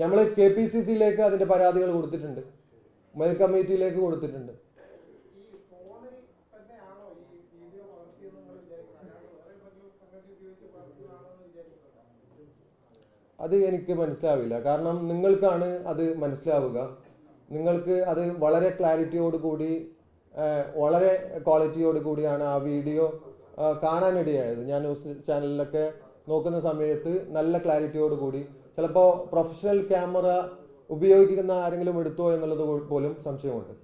നമ്മൾ K P C സിയിലേക്ക് അതിന്റെ പരാതികൾ കൊടുത്തിട്ടുണ്ട്. മേൽ കമ്മിറ്റിയിലേക്ക് കൊടുത്തിട്ടുണ്ട്. അത് എനിക്ക് മനസ്സിലാവില്ല. കാരണം നിങ്ങൾക്കാണ് അത് മനസ്സിലാവുക. നിങ്ങൾക്ക് അത് വളരെ ക്ലാരിറ്റിയോട് കൂടി വളരെ ക്വാളിറ്റിയോട് കൂടിയാണ് ആ വീഡിയോ കാണാനിടയായത്. ഞാൻ ന്യൂസ് ചാനലിലൊക്കെ നോക്കുന്ന സമയത്ത് നല്ല ക്ലാരിറ്റിയോട് കൂടി ചിലപ്പോൾ പ്രൊഫഷണൽ ക്യാമറ ഉപയോഗിക്കുന്ന ആരെങ്കിലും എടുത്തോ എന്നുള്ളത് പോലും സംശയമുണ്ട്.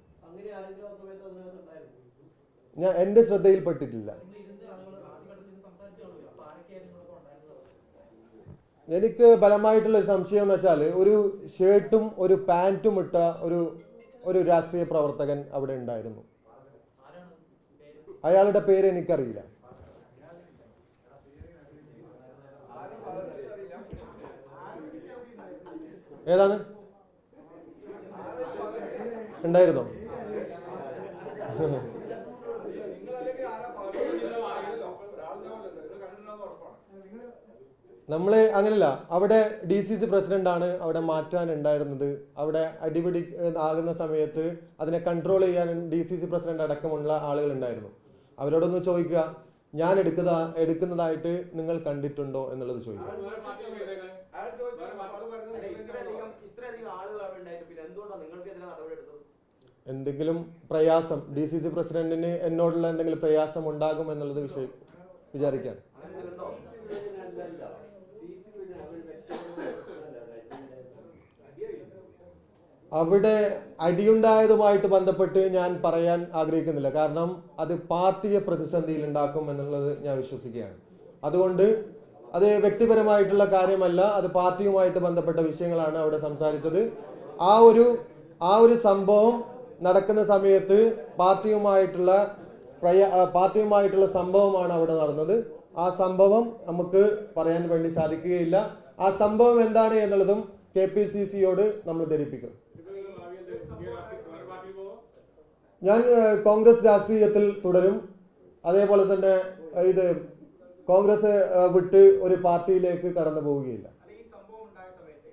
ഞാൻ എന്റെ ശ്രദ്ധയിൽപ്പെട്ടിട്ടില്ല. എനിക്ക് ബലമായിട്ടുള്ള ഒരു സംശയം എന്ന് വെച്ചാൽ ഒരു ഷർട്ടും ഒരു പാന്റും ഇട്ട ഒരു ഒരു രാഷ്ട്രീയ പ്രവർത്തകൻ അവിടെ ഉണ്ടായിരുന്നു. അയാളുടെ പേര് എനിക്കറിയില്ല. ഏതാണ്? ഉണ്ടായിരുന്നോ? നമ്മൾ അങ്ങനല്ല അവിടെ ഡി സി സി പ്രസിഡന്റ് ആണ് അവിടെ മാറ്റാൻ ഉണ്ടായിരുന്നത്. അവിടെ അടിപിടി ആകുന്ന സമയത്ത് അതിനെ കൺട്രോൾ ചെയ്യാൻ ഡി സി സി പ്രസിഡന്റ് അടക്കമുള്ള ആളുകൾ ഉണ്ടായിരുന്നു. അവരോടൊന്ന് ചോദിക്കുക ഞാൻ എടുക്കുന്ന എടുക്കുന്നതായിട്ട് നിങ്ങൾ കണ്ടിട്ടുണ്ടോ? എന്നുള്ളത് ചോദിക്കുക അയാൾ ചോദിച്ചു അത് പറയുന്നത് അല്ല, ഇത്രയധികം ഇത്രയധികം ആളുകൾ അവിടെ ഉണ്ടായിട്ട് പിന്നെ എന്തുകൊണ്ടാണ് നിങ്ങൾക്കെതിരെ നടപടി എടുത്തത് എന്തെങ്കിലും പ്രയാസം ഡി സി സി പ്രസിഡന്റിന് എന്നോടുള്ള എന്തെങ്കിലും പ്രയാസം ഉണ്ടാകും എന്നുള്ളത് വിഷയം വിചാരിക്കാൻ അവിടെ അടിയുണ്ടായതുമായിട്ട് ബന്ധപ്പെട്ട് ഞാൻ പറയാൻ ആഗ്രഹിക്കുന്നില്ല. കാരണം അത് പാർട്ടിയെ പ്രതിസന്ധിയിൽ ഉണ്ടാക്കും എന്നുള്ളത് ഞാൻ വിശ്വസിക്കുകയാണ്. അതുകൊണ്ട് അത് വ്യക്തിപരമായിട്ടുള്ള കാര്യമല്ല അത് പാർട്ടിയുമായിട്ട് ബന്ധപ്പെട്ട വിഷയങ്ങളാണ് അവിടെ സംസാരിച്ചത്. ആ ഒരു ആ ഒരു സംഭവം നടക്കുന്ന സമയത്ത് പാർട്ടിയുമായിട്ടുള്ള പ്രയ പാർട്ടിയുമായിട്ടുള്ള സംഭവമാണ് അവിടെ നടന്നത്. ആ സംഭവം നമുക്ക് പറയാൻ വേണ്ടി സാധിക്കുകയില്ല. ആ സംഭവം എന്താണ് എന്നുള്ളതും കെ പി സി സിയോട് നമ്മൾ ധരിപ്പിക്കും. ഞാൻ കോൺഗ്രസ് രാഷ്ട്രീയത്തിൽ തുടരും. അതേപോലെ തന്നെ ഇത് കോൺഗ്രസ് വിട്ട് ഒരു പാർട്ടിയിലേക്ക് കടന്നു പോവുകയില്ല അല്ല ഈ സംഭവം ഉണ്ടായ സമയത്ത്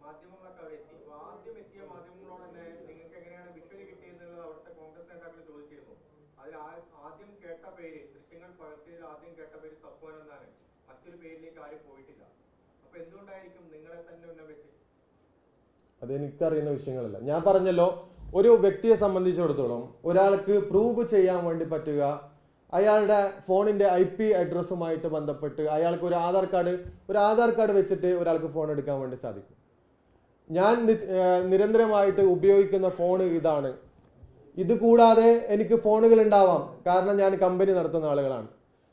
മാധ്യമങ്ങളൊക്കെ അവിടെ എത്തി അപ്പൊ ആദ്യം എത്തിയ മാധ്യമങ്ങളോട് തന്നെ നിങ്ങൾക്ക് എങ്ങനെയാണ് വിഷ്വലി കിട്ടിയെന്നുള്ളത് അവിടുത്തെ കോൺഗ്രസ് നേതാക്കൾ ചോദിച്ചിരുന്നു അതിൽ ആദ്യം കേട്ട പേര് ദൃശ്യങ്ങൾ പകർത്തിയതിൽ ആദ്യം കേട്ട പേര് സഫ്വാൻ എന്നാണ്. മറ്റൊരു പേരിലേക്ക് ആരും പോയിട്ടില്ല. അപ്പൊ എന്തുകൊണ്ടായിരിക്കും നിങ്ങളെ തന്നെ ഉന്നമിച്ച് അത് എനിക്കറിയുന്ന വിഷയങ്ങളല്ല. ഞാൻ പറഞ്ഞല്ലോ ഒരു വ്യക്തിയെ സംബന്ധിച്ചിടത്തോളം ഒരാൾക്ക് പ്രൂവ് ചെയ്യാൻ വേണ്ടി പറ്റുക അയാളുടെ ഫോണിന്റെ ഐ പി അഡ്രസ്സുമായിട്ട് ബന്ധപ്പെട്ട് അയാൾക്ക് ഒരു ആധാർ കാർഡ് ഒരു ആധാർ കാർഡ് വെച്ചിട്ട് ഒരാൾക്ക് ഫോൺ എടുക്കാൻ വേണ്ടി സാധിക്കും. ഞാൻ നിരന്തരമായിട്ട് ഉപയോഗിക്കുന്ന ഫോൺ ഇതാണ്. ഇത് കൂടാതെ എനിക്ക് ഫോണുകൾ ഉണ്ടാവാം. കാരണം ഞാൻ കമ്പനി നടത്തുന്ന ആളുകളാണ്.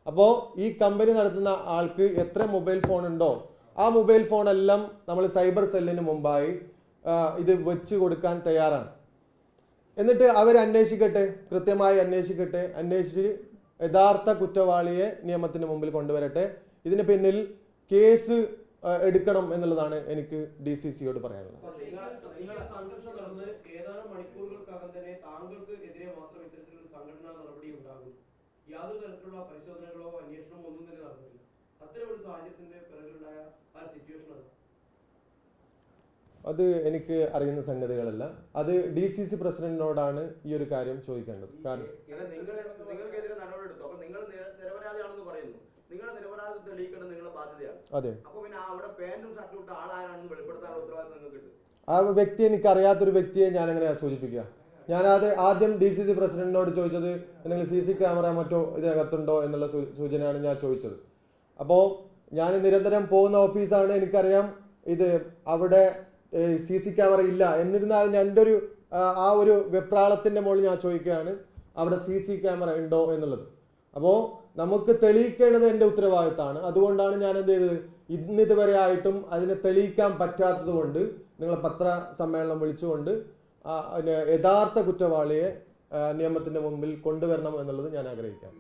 അപ്പോൾ ഈ കമ്പനി നടത്തുന്ന ആൾക്ക് എത്ര മൊബൈൽ ഫോൺ ഉണ്ടോ ആ മൊബൈൽ ഫോണെല്ലാം നമ്മൾ സൈബർ സെല്ലിന് മുമ്പായി ഇത് വെച്ച് കൊടുക്കാൻ തയ്യാറാണ്. എന്നിട്ട് അവർ അന്വേഷിക്കട്ടെ കൃത്യമായി അന്വേഷിക്കട്ടെ അന്വേഷിച്ച് യഥാർത്ഥ കുറ്റവാളിയെ നിയമത്തിന് മുമ്പിൽ കൊണ്ടുവരട്ടെ. ഇതിന് പിന്നിൽ കേസ് എടുക്കണം എന്നുള്ളതാണ് എനിക്ക് ഡി സി സിയോട് പറയാനുള്ളത് അപ്പോൾ നിങ്ങൾ നിങ്ങളുടെ സംഘർഷം നടന്ന് ഏതാനും മണിക്കൂറുകൾക്കകം തന്നെ താങ്കൾക്ക് എതിരെ മാത്രം ഇത്തരത്തിലൊരു സംഘടനാ നടപടി ഉണ്ടാകുന്നു. യാതൊരു തരത്തിലുള്ള പരിശോധനകളോ അന്വേഷണമോ ഒന്നും തന്നെ നടന്നില്ല അത്തരം ഒരു സാഹചര്യത്തിന്റെ പിറകിലുണ്ടായ ആ സിറ്റുവേഷൻ അത്. അത് എനിക്ക് അറിയുന്ന സംഗതികളല്ല. അത് ഡി സി സി പ്രസിഡന്റിനോടാണ് ഈ ഒരു കാര്യം ചോദിക്കേണ്ടത്. കാരണം നിങ്ങൾക്കെതിരെ നടപടി എടുത്തു? അപ്പൊ നിങ്ങൾ നിരപരാധിയാണെന്ന് പറയുന്നു. നിങ്ങളുടെ നിരപരാധി തെളിയിക്കേണ്ടത് നിങ്ങളുടെ ബാധ്യതയാണ്. അതെ. അപ്പൊ പിന്നെ ആ അവിടെ പാന്റും ഷർട്ടും ഇട്ട ആളാരാണെന്ന് വെളിപ്പെടുത്താനുള്ള ഉത്തരവാദിത്വം നിങ്ങൾക്ക് കിട്ടും. ആ വ്യക്തി എനിക്ക് അറിയാത്തൊരു വ്യക്തിയെ ഞാൻ എങ്ങനെയാ സൂചിപ്പിക്കുക. ഞാനത് ആദ്യം ഡി സി സി പ്രസിഡന്റിനോട് ചോദിച്ചത് എന്തെങ്കിലും സി സി ക്യാമറ മറ്റോ ഇതിനകത്തുണ്ടോ എന്നുള്ള സൂചനയാണ് ഞാൻ ചോദിച്ചത്. അപ്പോൾ ഞാൻ നിരന്തരം പോകുന്ന ഓഫീസാണ് എനിക്കറിയാം ഇത് അവിടെ സി സി ക്യാമറ ഇല്ല. എന്നിരുന്നാലും ഞാൻ എന്റെ ഒരു ആ, ഒരു വെപ്രാളത്തിന്റെ മുകളിൽ ഞാൻ ചോദിക്കുകയാണ് അവിടെ സി സി ക്യാമറ ഉണ്ടോ എന്നുള്ളത്. അപ്പോൾ നമുക്ക് തെളിയിക്കേണ്ടത് എന്റെ ഉത്തരവാദിത്തമാണ്. അതുകൊണ്ടാണ് ഞാൻ എന്ത് ചെയ്തത്? ഇന്നിതുവരെ ആയിട്ടും അതിനെ തെളിയിക്കാൻ പറ്റാത്തത് കൊണ്ട് നിങ്ങളെ പത്ര സമ്മേളനം വിളിച്ചുകൊണ്ട് യഥാർത്ഥ കുറ്റവാളിയെ നിയമത്തിന്റെ മുമ്പിൽ കൊണ്ടുവരണം എന്നുള്ളത് ഞാൻ ആഗ്രഹിക്കാം.